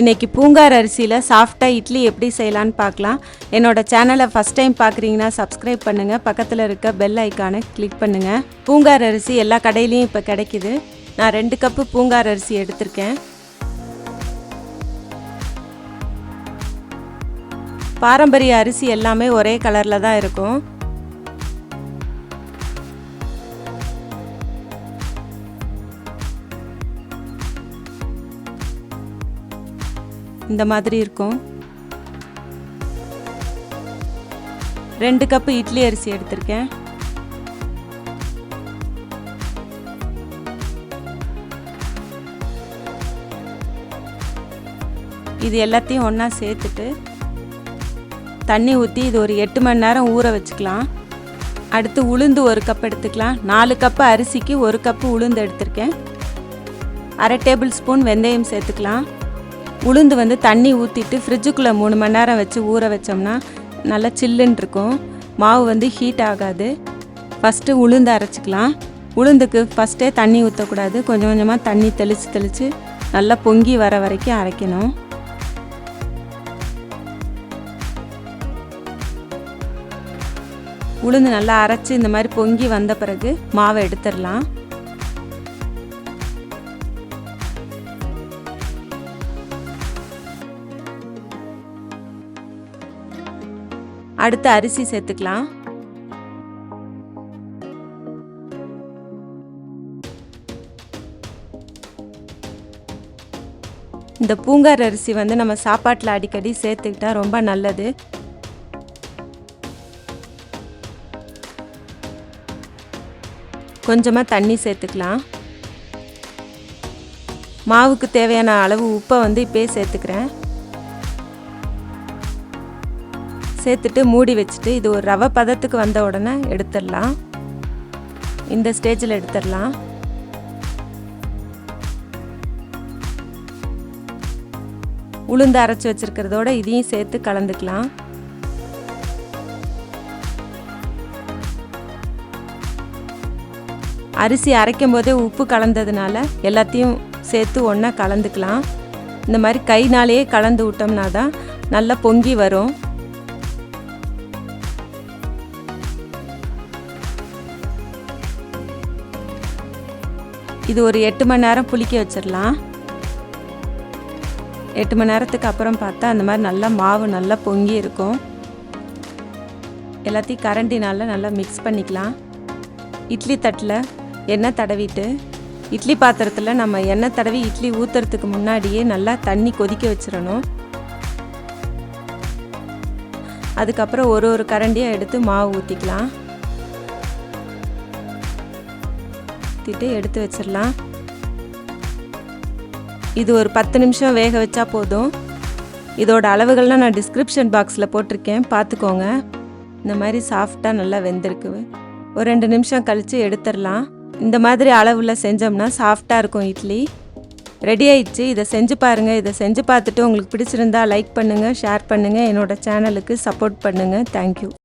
இன்றைக்கி பூங்கார் அரிசியில் சாஃப்டாக இட்லி எப்படி செய்யலான்னு பார்க்கலாம். என்னோட சேனலை ஃபஸ்ட் டைம் பார்க்குறீங்கன்னா சப்ஸ்கிரைப் பண்ணுங்கள் பக்கத்தில் இருக்க பெல் ஐக்கானை கிளிக் பண்ணுங்கள் பூங்கார் அரிசி எல்லா கடையிலையும் இப்போ கிடைக்குது. நான் ரெண்டு கப்பு பூங்கார் அரிசி எடுத்திருக்கேன். பாரம்பரிய அரிசி எல்லாமே ஒரே கலரில் தான் இருக்கும். இந்த மாதிரி இருக்கும். ரெண்டு கப்பு இட்லி அரிசி எடுத்திருக்கேன். இது எல்லாத்தையும் ஒன்றா சேர்த்துட்டு தண்ணி ஊற்றி இது ஒரு எட்டு மணி நேரம் ஊற வச்சுக்கலாம். அடுத்து உளுந்து ஒரு கப் எடுத்துக்கலாம். நாலு கப்பு அரிசிக்கு ஒரு கப்பு உளுந்து எடுத்திருக்கேன். அரை டேபிள் ஸ்பூன் வெந்தயம் சேர்த்துக்கலாம். உளுந்து வந்து தண்ணி ஊற்றிட்டு ஃப்ரிட்ஜுக்குள்ளே மூணு மணி நேரம் வச்சு ஊற வச்சோம்னா நல்லா சில்லுன்னு இருக்கும். மாவு வந்து ஹீட் ஆகாது. ஃபஸ்ட்டு உளுந்து அரைச்சிக்கலாம். உளுந்துக்கு ஃபஸ்ட்டே தண்ணி ஊற்றக்கூடாது கொஞ்சம் கொஞ்சமாக தண்ணி தெளித்து தெளித்து நல்லா பொங்கி வர வரைக்கும் அரைக்கணும். உளுந்து நல்லா அரைச்சி இந்த மாதிரி பொங்கி வந்த பிறகு மாவை எடுத்துடலாம். அடுத்து அரிசி சேர்த்துக்கலாம். இந்த பூங்கார் அரிசி வந்து நம்ம சாப்பாட்டில் அடிக்கடி சேர்த்துக்கிட்டா ரொம்ப நல்லது. கொஞ்சமாக தண்ணி சேர்த்துக்கலாம். மாவுக்கு தேவையான அளவு உப்பை வந்து இப்போயே சேர்த்துக்கிறேன். சேர்த்துட்டு மூடி வச்சுட்டு இது ஒரு ரவை பதத்துக்கு வந்த உடனே எடுத்துடலாம். இந்த ஸ்டேஜில் எடுத்துடலாம். உளுந்து அரைச்சி வச்சுருக்கிறதோட இதையும் சேர்த்து கலந்துக்கலாம். அரிசி அரைக்கும் போதே உப்பு கலந்ததுனால எல்லாத்தையும் சேர்த்து ஒன்றா கலந்துக்கலாம். இந்த மாதிரி கைனாலேயே கலந்து விட்டோம்னா தான் நல்லா பொங்கி வரும். இது ஒரு எட்டு மணி நேரம் புளிக்க வச்சிடலாம். எட்டு மணி நேரத்துக்கு அப்புறம் பார்த்தா அந்த மாதிரி நல்லா மாவு நல்லா பொங்கி இருக்கும். எல்லாத்தையும் கரண்டினால நல்லா மிக்ஸ் பண்ணிக்கலாம். இட்லி தட்டில் எண்ணெய் தடவிட்டு இட்லி பாத்திரத்தில் நம்ம எண்ணெய் தடவி இட்லி ஊற்றுறதுக்கு முன்னாடியே நல்லா தண்ணி கொதிக்க வச்சிடணும். அதுக்கப்புறம் ஒரு ஒரு கரண்டியாக எடுத்து மாவு ஊற்றிக்கலாம் ஊற்றிட்டு எடுத்து வச்சிடலாம். இது ஒரு பத்து நிமிஷம் வேக வச்சா போதும். இதோட அளவுகள்லாம் நான் டிஸ்கிரிப்ஷன் பாக்ஸில் போட்டிருக்கேன். பார்த்துக்கோங்க. இந்த மாதிரி சாஃப்டாக நல்லா வெந்திருக்கு. ஒரு ரெண்டு நிமிஷம் கழித்து எடுத்துடலாம். இந்த மாதிரி அளவில் செஞ்சோம்னா சாஃப்டாக இருக்கும் இட்லி. ரெடி ஆயிடுச்சு. இதை செஞ்சு பாருங்கள் இதை செஞ்சு பார்த்துட்டு உங்களுக்கு பிடிச்சிருந்தா லைக் பண்ணுங்கள் ஷேர் பண்ணுங்கள் என்னோட சேனலுக்கு சப்போர்ட் பண்ணுங்கள் தேங்க்யூ